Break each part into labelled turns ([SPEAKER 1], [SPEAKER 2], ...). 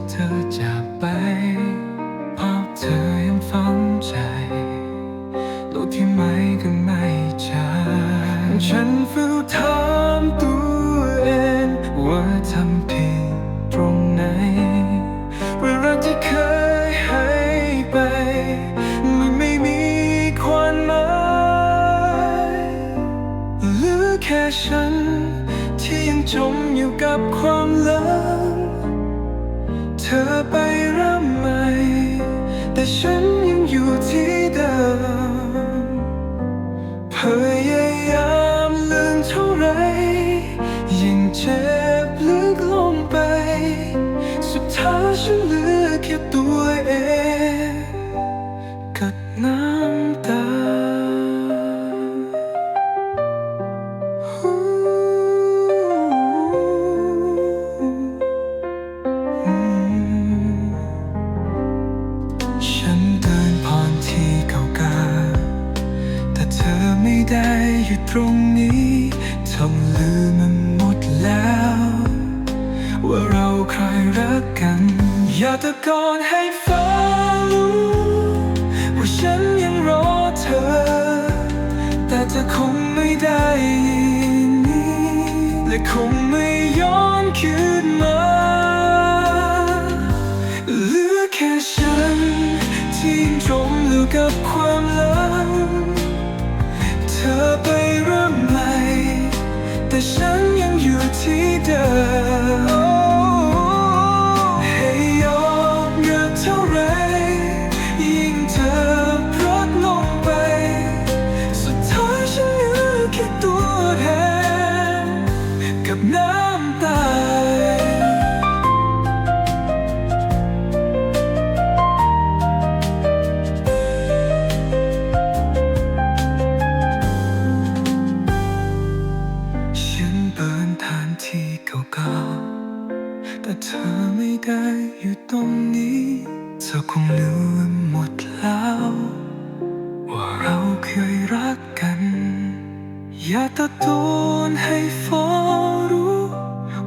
[SPEAKER 1] ที่เธอจากไปภาพเธอยังฝังใจลูกที่ไม่ก็ไม่จางฉันเฝ้าถามตัวเองว่าทำผิดตรงไหนเว่าที่เคยให้ไป มันไม่มีความหมายหลือแค่ฉันที่ยังจมอยู่กับความลัง อไปเริ่มใหม่ แต่ฉันยังอยู่ที่เดิมพยายามลืมเท่าไรยิ่งเจ็บ อยู่ตรงนี้ทำลืมมันหมดแล้ว ว่าเราใครรักกัน อย่าตะโกนให้ฟ้ารู้ว่าฉันยังรอเธอ แต่เธอคงไม่ได้ยินและคงไม่ย้อนคืนมาเหลือแค่ฉันที่จมอยู่กับความ ฉันยังอยู่ที่เดิมให้ยอมเงินเท่าไร ยิ่งเธอพลัดลงไป สุดท้ายฉันเหลือแค่ตัวแทนกับน้ำตา แต่เธอไม่ได้อยู่ตรงนี้เธอคงลืมหมดแล้ว ว่าเราเคยรักกัน อย่าตะโกนให้ฟ้ารู้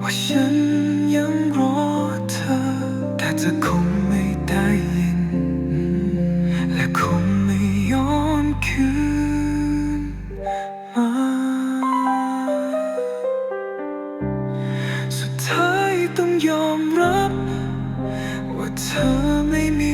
[SPEAKER 1] ว่าฉันยังรอ เธอไม่มี